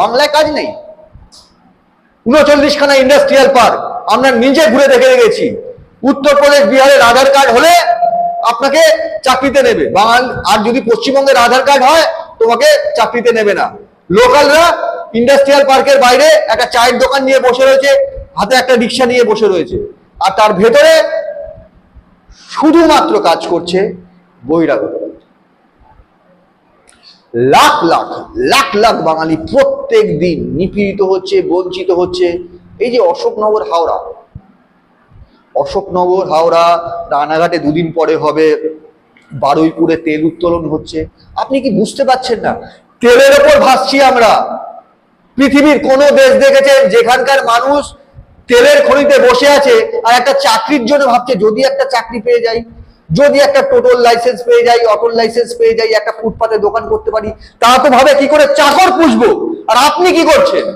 বাংলায় কাজ নেই। উনচল্লিশখানা ইন্ডাস্ট্রিয়াল পার্ক আমরা নিজে ঘুরে দেখে গেছি। উত্তরপ্রদেশ, বিহারের আধার কার্ড হলে আপনাকে চাকরিতে নেবে। বাঙাল, আর যদি পশ্চিমবঙ্গের আধার কার্ড হয়, তোমাকে চাকরিতে নেবে না। লোকালরা ইন্ডাস্ট্রিয়াল পার্কের বাইরে একটা চায়ের দোকান নিয়ে বসে রয়েছে, হাতে একটা রিক্সা নিয়ে বসে রয়েছে। আর তার ভেতরে শুধুমাত্র কাজ করছে বহিরাগত লাখ লাখ লাখ লাখ বাঙালি প্রত্যেক দিন নিপীড়িত হচ্ছে, বঞ্চিত হচ্ছে। এই যে অশোকনগর হাওড়া অশোকনগর হাওড়া রানাঘাটে দুদিন পরে হবে, বারুইপুরে তেল উত্তোলন হচ্ছে। আপনি কি বুঝতে পারছেন না? তেলের ওপর ভাসছি আমরা। পৃথিবীর কোন দেশ দেখেছেন যেখানকার মানুষ তেলের খনিতে বসে আছে আর একটা চাকরির জন্য ভাবছে, যদি একটা চাকরি পেয়ে যাই। যদি একটা টোটাল লাইসেন্স পেয়ে যাই অটোর লাইসেন্স পেয়ে যাই, একটা ফুটপাতে দোকান করতে পারি, তা তো ভাবে কি করে চাকর পুষবো? আর আপনি কি করছেন?